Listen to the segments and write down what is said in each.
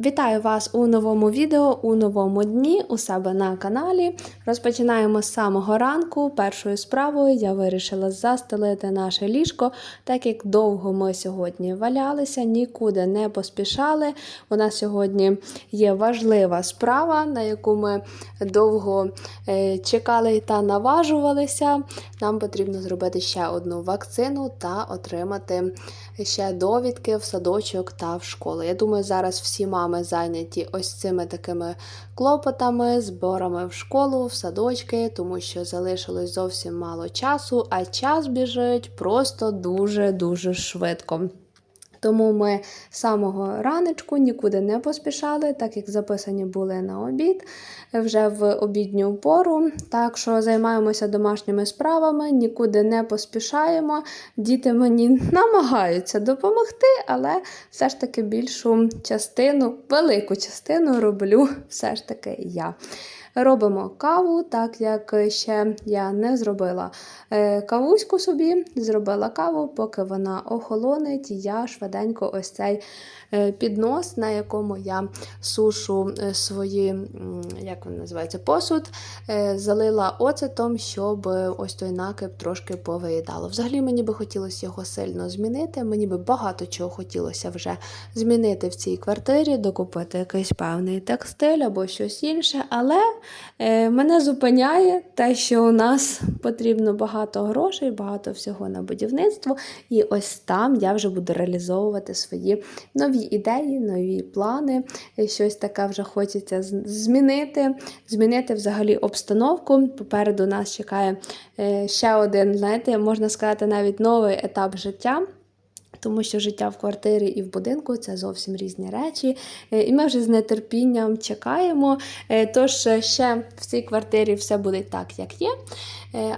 Вітаю вас у новому відео у новому дні у себе на каналі. Розпочинаємо з самого ранку. Першою справою я вирішила застелити наше ліжко, так як довго ми сьогодні валялися, нікуди не поспішали. У нас сьогодні є важлива справа, на яку ми довго е, чекали та наважувалися. Нам потрібно зробити ще одну вакцину та отримати ще довідки в садочок та в школу. Я думаю, зараз всі мами зайняті ось цими такими клопотами, зборами в школу, в садочки, тому що залишилось зовсім мало часу, а час біжить просто дуже-дуже швидко. Тому ми з самого ранечку нікуди не поспішали, так як записані були на обід вже в обідню пору. Так що займаємося домашніми справами, нікуди не поспішаємо. Діти мені намагаються допомогти, але все ж таки більшу частину, велику частину роблю все ж таки я. Робимо каву, так як ще я не зробила е, кавуську собі, зробила каву, поки вона охолонить, я швиденько ось цей е, піднос, на якому я сушу е, свої, як він називається, посуд, залила оцетом, щоб ось той накип трошки повиїдало. Взагалі мені би хотілося його сильно змінити. Мені би багато чого хотілося вже змінити в цій квартирі, докупити якийсь певний текстиль або щось інше, але Мене зупиняє те, що у нас потрібно багато грошей, багато всього на будівництво, і ось там я вже буду реалізовувати свої нові ідеї, нові плани. Е, Щось таке вже хочеться змінити, змінити взагалі обстановку. Попереду нас чекає е, ще один, знаєте, можна сказати, навіть новий етап життя. Тому що життя в квартирі і в будинку це зовсім різні речі. Е, І ми вже з нетерпінням чекаємо. Е, Тож е, ще в цій квартирі все буде так, як є.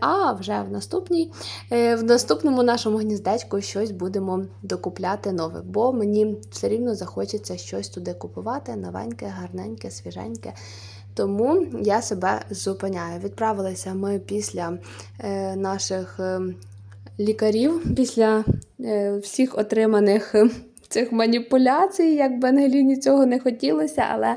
А вже в наступній, в наступному нашому гніздечку щось будемо докупляти нове, бо мені все рівно захочеться щось туди купувати, новеньке, гарненьке, свіженьке. Тому я себе зупиняю. Відправилися ми після наших е, лікарів, після е, всіх отриманих цих маніпуляцій, як би Ангеліні цього не хотілося, але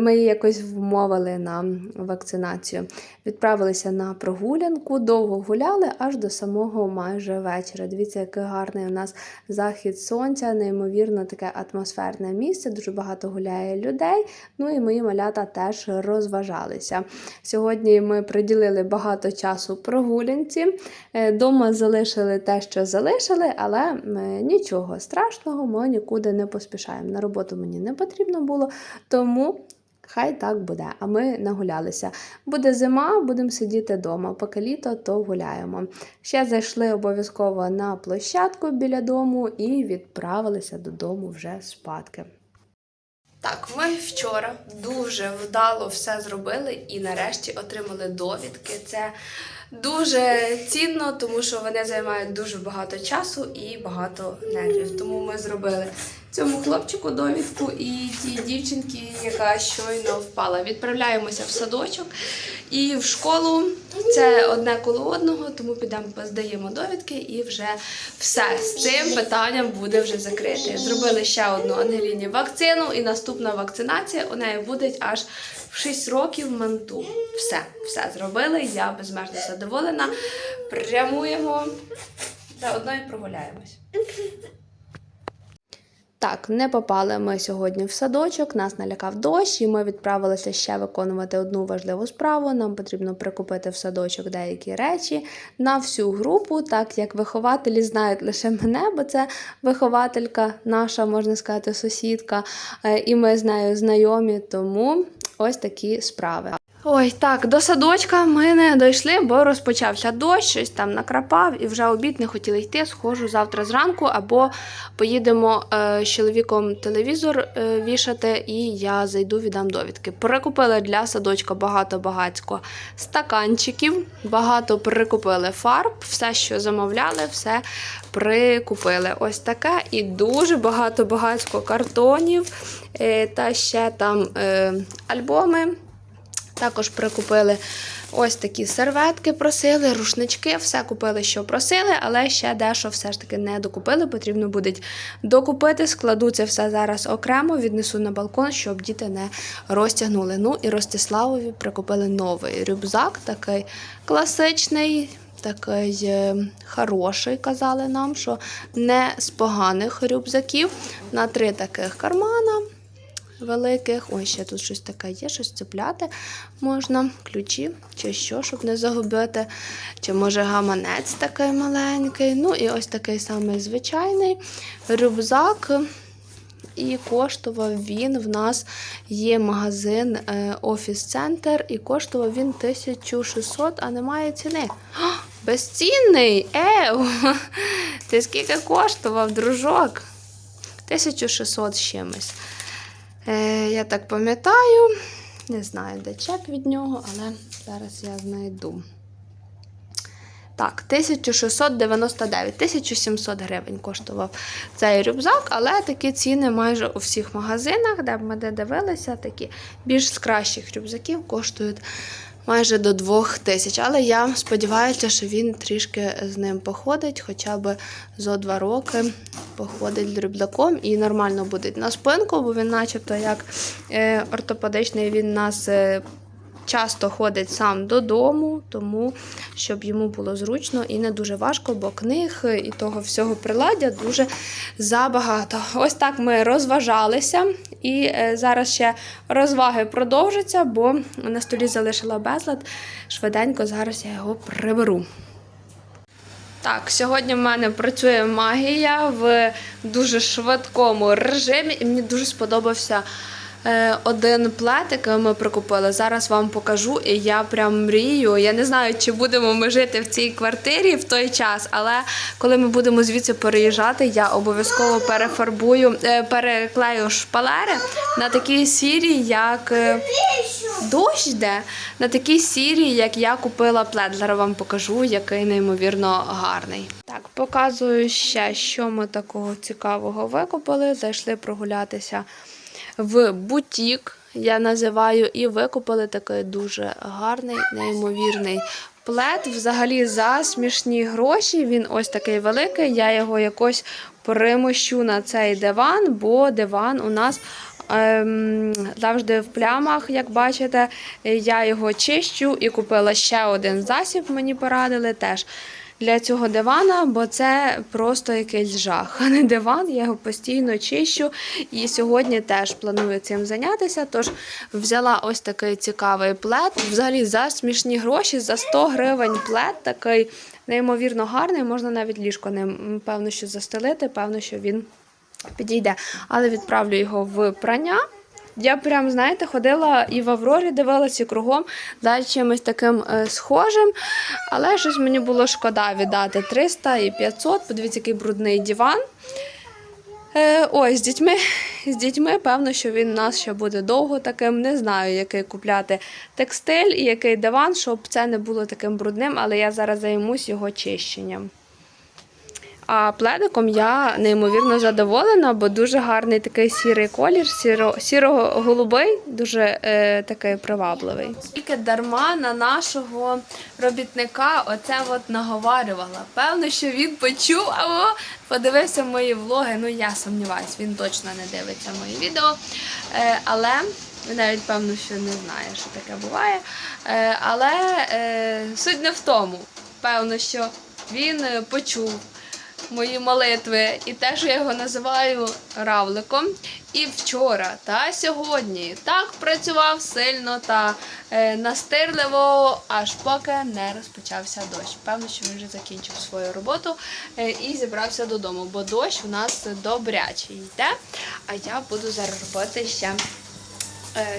ми її якось вмовили на вакцинацію. Відправилися на прогулянку, довго гуляли аж до самого майже вечора. Дивіться, який гарний у нас захід сонця, неймовірно таке атмосферне місце, дуже багато гуляє людей. Ну і мої малята теж розважалися. Сьогодні ми приділили багато часу прогулянці. Е, Дома залишили те, що залишили, але е, нічого страшного, ми нікуди не поспішаємо. На роботу мені не потрібно було, тому. Хай так буде, а ми нагулялися. Буде зима, будемо сидіти вдома. Поки літо, то гуляємо. Ще зайшли обов'язково на площадку біля дому і відправилися додому вже спадки. Так, ми вчора дуже вдало все зробили і нарешті отримали довідки. Це дуже цінно, тому що вони займають дуже багато часу і багато нервів. Тому ми зробили цьому хлопчику довідку і тій дівчинці, яка щойно впала. Відправляємося в садочок і в школу. Це одне коло одного, тому підемо поздаємо довідки і вже все з цим питанням буде вже закрите. Зробили ще одну Ангеліні вакцину, і наступна вакцинація у неї буде аж в 6 років манту. Все, все зробили. Я безмежно задоволена. Прямуємо та одної прогуляємось. Так, не попали ми сьогодні в садочок, нас налякав дощ, і ми відправилися ще виконувати одну важливу справу. Нам потрібно прикупити в садочок деякі речі на всю групу, так як вихователі знають лише мене, бо це вихователька, наша, можна сказати, сусідка, е, і ми з нею знайомі, тому ось такі справи. Ой, так, до садочка ми не дійшли, бо розпочався дощ, щось там накрапав, і вже обід не хотіли йти. Схожу завтра зранку, або поїдемо е, з чоловіком телевізор е, вішати, і я зайду, віддам довідки. Перекупили для садочка багато багатько стаканчиків, багато прикупили фарб, все, що замовляли, все прикупили. Ось таке. І дуже багато багатько картонів, е, та ще там е, альбоми. Також прикупили Ось такі серветки просили, рушнички, все купили, що просили, але ще дещо все ж таки не докупили. Потрібно буде докупити. Складу це все зараз окремо, віднесу на балкон, щоб діти не розтягнули. Ну і Ростиславові прикупили новий рюкзак, такий класичний. Такий е, хороший, казали нам, що не з поганих рюкзаків на три таких кармана великих. Ой, ще тут щось таке є, щось цепляти можна, ключі чи що, щоб не загубити. Чи може гаманець такий маленький. Ну і ось такий самий звичайний рюкзак. І коштував він в нас є магазин е, Офіс-центр, і коштував він 1600, а немає ціни. О, безцінний! Еу! Ти скільки коштував, дружок? 1600 з чимось. Е, я так пам'ятаю, не знаю, де чек від нього, але зараз я знайду. Так, 1699, 1700 гривень коштував цей рюкзак, але такі ціни майже у всіх магазинах, де б ми де дивилися, такі більш з кращих рюкзаків коштують майже до 2000. Але я сподіваюся, що він трішки з ним походить, хоча б зо два роки походить дрібдаком і нормально буде на спинку, бо він, начебто, як е, ортопедичний, він нас. Часто ходить сам додому, тому щоб йому було зручно і не дуже важко, бо книг і того всього приладдя дуже забагато. Ось так ми розважалися, і е, зараз ще розваги продовжаться, бо на столі залишила безлад. Швиденько зараз я його приберу. Так, сьогодні в мене працює магія в дуже швидкому режимі, і мені дуже сподобався один плед, ми прикупили. Зараз вам покажу, і я прям мрію. Я не знаю, чи будемо ми жити в цій квартирі в той час, але коли ми будемо звідси переїжджати, я обов'язково перефарбую, е, переклею шпалери на такі сірі, як. е, Дощ йде на такій сірі, як я купила плед. Зараз вам покажу, який неймовірно гарний. Так, показую ще, що ми такого цікавого викупили. Зайшли прогулятися в бутік, я називаю, і викупили такий дуже гарний, неймовірний плед. Взагалі за смішні гроші. Він ось такий великий. Я його якось перемощу на цей диван, бо диван у нас ем, завжди в плямах, як бачите. Я його чищу і купила ще один засіб, мені порадили теж. Для цього дивана, бо це просто якийсь жах. Не диван, я його постійно чищу. І сьогодні теж планую цим зайнятися. Тож взяла ось такий цікавий плед. Взагалі за смішні гроші, за 100 гривень плед такий неймовірно гарний. Можна навіть ліжко ним, певно, що застелити, певно, що він підійде. Але відправлю його в прання. Я прям, знаєте, ходила і в Аврорі дивилася кругом за чимось таким е, схожим. Але щось мені було шкода віддати 300 і 500. Подивіться, який брудний диван. Е, ой, з дітьми, з дітьми, певно, що він у нас ще буде довго таким. Не знаю, який купляти текстиль і який диван, щоб це не було таким брудним, але я зараз займусь його чищенням. А пледиком я неймовірно задоволена, бо дуже гарний такий сірий колір, сіро, сіро-голубий, дуже е, такий привабливий. Тільки дарма на нашого робітника оце от наговарювала. Певно, що він почув або подивився мої влоги. Ну я сумніваюсь, він точно не дивиться мої відео. Е, але він навіть певно, що не знає, що таке буває. Е, але е, суть не в тому. Певно, що він е, почув мої молитви і те, що я його називаю равликом. І вчора та сьогодні так працював сильно та е, настирливо, аж поки не розпочався дощ. Певно, що він вже закінчив свою роботу е, і зібрався додому, бо дощ у нас добрячий йде. А я буду зараз робити ще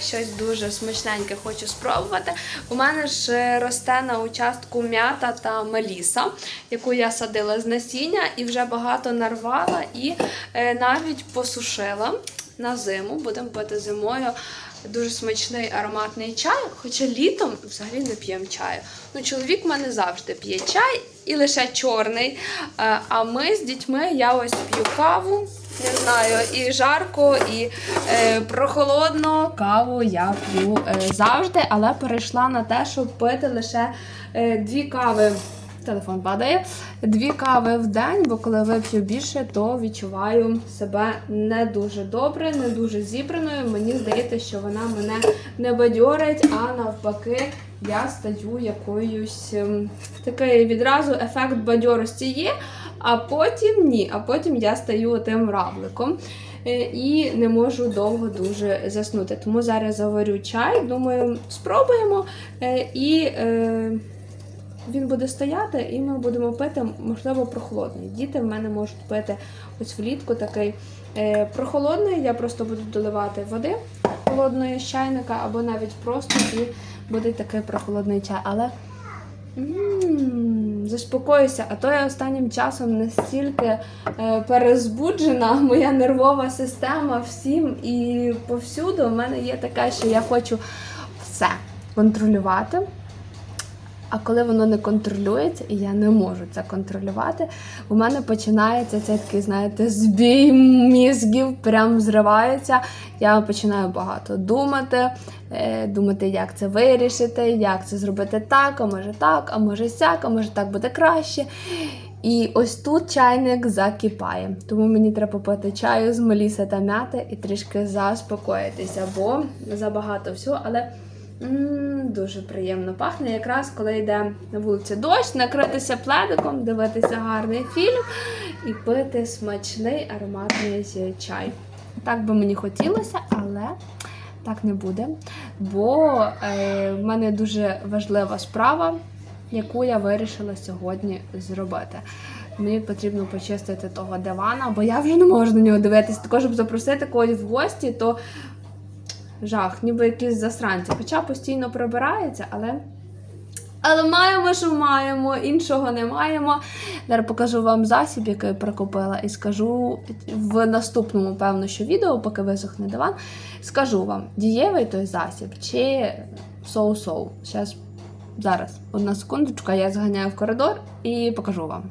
щось дуже смачненьке хочу спробувати. У мене ж е, росте на участку м'ята та меліса, яку я садила з насіння і вже багато нарвала і е, навіть посушила на зиму. Будемо пити зимою. Дуже смачний ароматний чай, хоча літом взагалі не п'ємо чаю. Ну, чоловік в мене завжди п'є чай і лише чорний. Е, А ми з дітьми я ось п'ю каву не знаю, і жарко, і е, прохолодно каву я п'ю е, завжди, але перейшла на те, щоб пити лише е, дві кави. Телефон падає. Дві кави в день, бо коли вип'ю більше, то відчуваю себе не дуже добре, не дуже зібраною. Мені здається, що вона мене не бадьорить, а навпаки, я стаю якоюсь ем, такий відразу ефект бадьорості є, а потім ні. А потім я стаю тим равликом. е, І не можу довго дуже заснути. Тому зараз заварю чай. Думаю, спробуємо. Е, І е, він буде стояти, і ми будемо пити, можливо, прохолодний. Діти в мене можуть пити ось влітку такий прохолодний. Я просто буду доливати води холодної з чайника, або навіть просто і буде такий прохолодний чай. Але м, заспокоюся, а то я останнім часом настільки е, перезбуджена, моя нервова система всім і повсюду. У мене є таке, що я хочу все контролювати. А коли воно не контролюється, і я не можу це контролювати, у мене починається цей такий, знаєте, збій мізгів, прям зривається. Я починаю багато думати, е, думати, як це вирішити, як це зробити так, а може так, а може сяк, а може так буде краще. І ось тут чайник закипає. Тому мені треба попити чаю з меліса та м'яти і трішки заспокоїтися, бо забагато всього, але. М, Дуже приємно пахне, якраз коли йде на вулиці дощ, накритися пледиком, дивитися гарний фільм і пити смачний ароматний чай. Так би мені хотілося, але так не буде. Бо е, в мене дуже важлива справа, яку я вирішила сьогодні зробити. Мені потрібно почистити того дивана, бо я вже не можу на нього дивитися. Також, щоб запросити когось в гості, то жах, ніби якісь засранці. Хоча постійно прибирається, але. Але маємо, що маємо, іншого не маємо. Зараз покажу вам засіб, який я прикупила, і скажу в наступному, певно, що відео, поки висохне диван, скажу вам, дієвий той засіб чи соу-соу. Зараз, одна секундочка, я зганяю в коридор і покажу вам.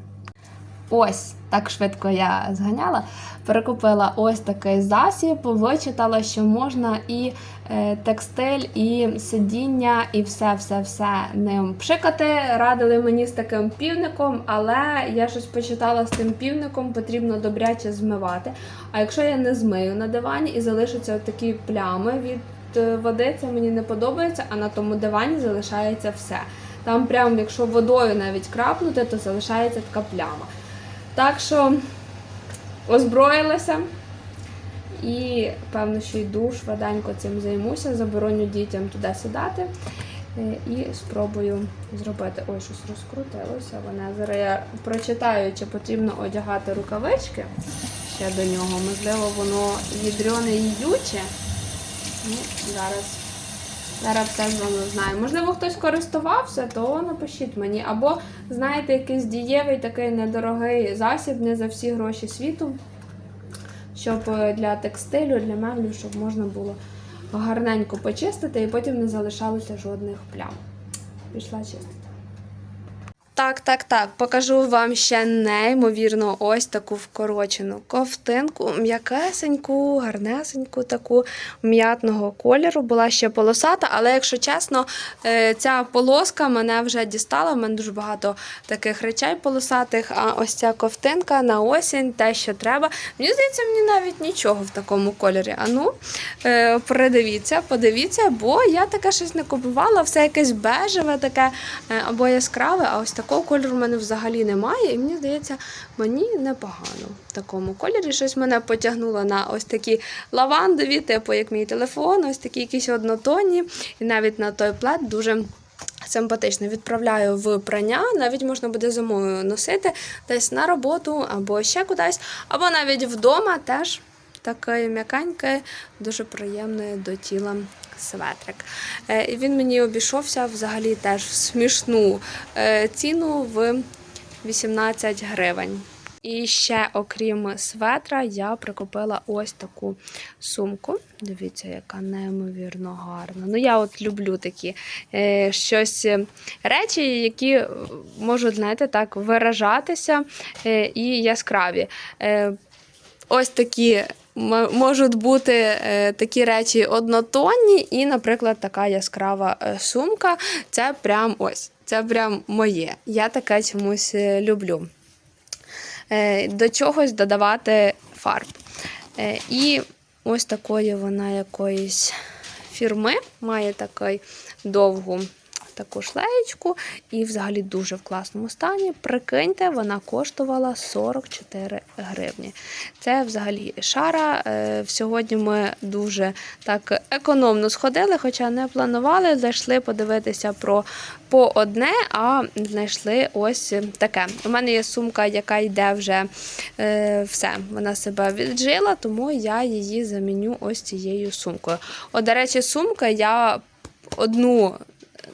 Ось так швидко я зганяла. Перекупила ось такий засіб. Вичитала, що можна і е, текстиль, і сидіння, і все-все-все ним пшикати. Радили мені з таким півником, але я щось почитала з тим півником, потрібно добряче змивати. А якщо я не змию на дивані і залишаться такі плями від е, води, це мені не подобається, а на тому дивані залишається все. Там, прям, якщо водою навіть крапнути, то залишається така пляма. Так що озброїлася і, певно, що йду швиденько цим займуся, забороню дітям туди сідати е, і спробую зробити. Ой, щось розкрутилося. Вона зараз я прочитаю, чи потрібно одягати рукавички ще до нього. Можливо, воно ядрёне і їдюче. Ну, зараз. Зараз все з вами знаю. Можливо, хтось користувався, то напишіть мені. Або знаєте, якийсь дієвий такий недорогий засіб, не за всі гроші світу, щоб е, для текстилю, для меблів, щоб можна було гарненько почистити і потім не залишалося жодних плям. Пішла чистити. Так, так, так. Покажу вам ще неймовірно ось таку вкорочену ковтинку, м'якесеньку, гарнесеньку, таку м'ятного кольору. Була ще полосата, але якщо чесно, е, ця полоска мене вже дістала. В мене дуже багато таких речей полосатих. А ось ця ковтинка на осінь, те, що треба. Мені здається, мені навіть нічого в такому кольорі. А ну, е, придивіться, подивіться, бо я таке щось не купувала, все якесь бежеве таке е, або яскраве, а ось такого кольору в мене взагалі немає. І мені здається, мені непогано в такому кольорі. Щось мене потягнуло на ось такі лавандові, типу як мій телефон, ось такі якісь однотонні. І навіть на той плед дуже. Симпатично відправляю в прання, навіть можна буде зимою носити десь на роботу або ще кудись, або навіть вдома теж такий м'якенький, дуже приємний до тіла светрик. Е, І він мені обійшовся взагалі теж в смішну е, ціну в 18 гривень. І ще, окрім светра, я прикупила ось таку сумку. Дивіться, яка неймовірно гарна. Ну, я от люблю такі е, щось е, речі, які можуть, знаєте, так, виражатися е, і яскраві. Е, ось такі можуть бути е, такі речі однотонні, і, наприклад, така яскрава е, сумка. Це прям ось, це прям моє. Я таке чомусь е, люблю. До чогось додавати фарб. І ось такої вона якоїсь фірми, має такий довгу таку шлеєчку і взагалі дуже в класному стані. Прикиньте, вона коштувала 44 гривні. Це взагалі шара. Е, Сьогодні ми дуже так економно сходили, хоча не планували, зайшли подивитися про по одне, а знайшли ось таке. У мене є сумка, яка йде вже е, все. Вона себе віджила, тому я її заміню ось цією сумкою. От, до речі, сумка я одну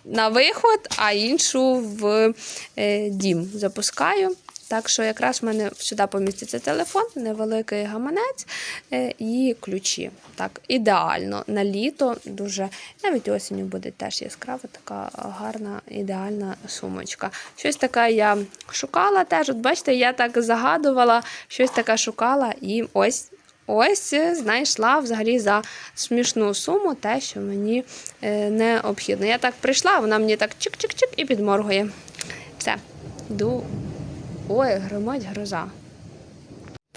на виход, а іншу в е, дім запускаю. Так що якраз в мене сюди поміститься телефон, невеликий гаманець е, і ключі. Так, ідеально на літо, дуже навіть осінню буде теж яскрава, така гарна, ідеальна сумочка. Щось таке я шукала теж. От бачите, я так загадувала, щось таке шукала, і ось. Ось е, знайшла взагалі за смішну суму те, що мені е, необхідно. Я так прийшла, вона мені так чик-чик-чик і підморгує. Все, йду. Ой, громадь гроза.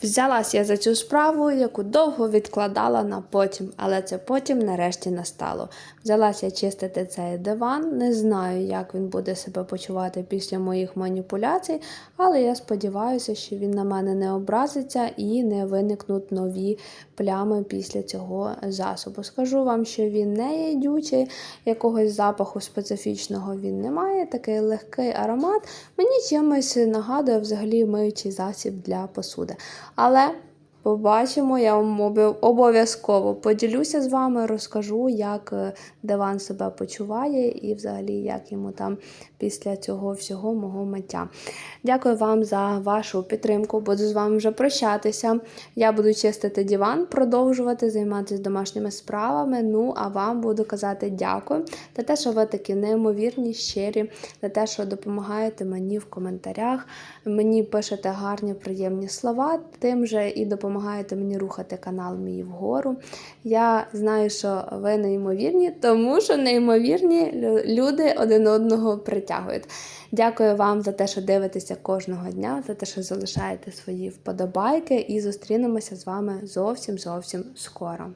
Взялась я за цю справу, яку довго відкладала на потім, але це потім нарешті настало. Взялася чистити цей диван. Не знаю, як він буде себе почувати після моїх маніпуляцій, але я сподіваюся, що він на мене не образиться і не виникнуть нові плями після цього засобу. Скажу вам, що він не їдючий, якогось запаху специфічного він не має, такий легкий аромат. Мені чимось нагадує взагалі миючий засіб для посуди. Але побачимо, я вам обов'язково поділюся з вами, розкажу, як е, диван себе почуває і взагалі як йому там після цього всього мого миття. Дякую вам за вашу підтримку. Буду з вами вже прощатися. Я буду чистити диван, продовжувати займатися домашніми справами. Ну, а вам буду казати дякую за те, що ви такі неймовірні, щирі, за те, що допомагаєте мені в коментарях. Мені пишете гарні, приємні слова, тим же і допомагаєте мені рухати канал мій вгору. Я знаю, що ви неймовірні, тому що неймовірні люди один одного притягують. Дякую вам за те, що дивитеся кожного дня, за те, що залишаєте свої вподобайки, і зустрінемося з вами зовсім зовсім скоро.